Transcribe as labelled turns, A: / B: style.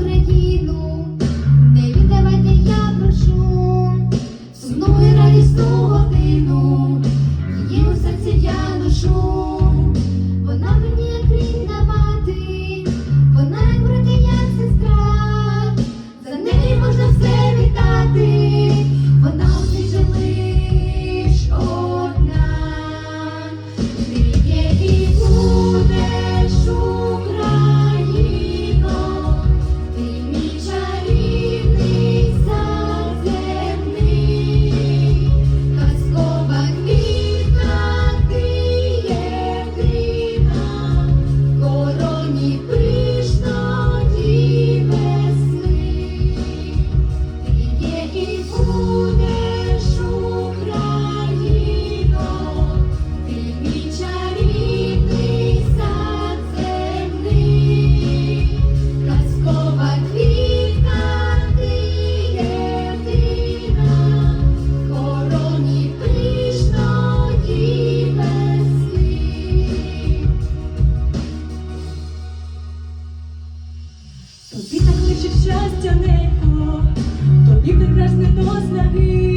A: Україну. Ще щастя не було, тобі прекрасний до знаки.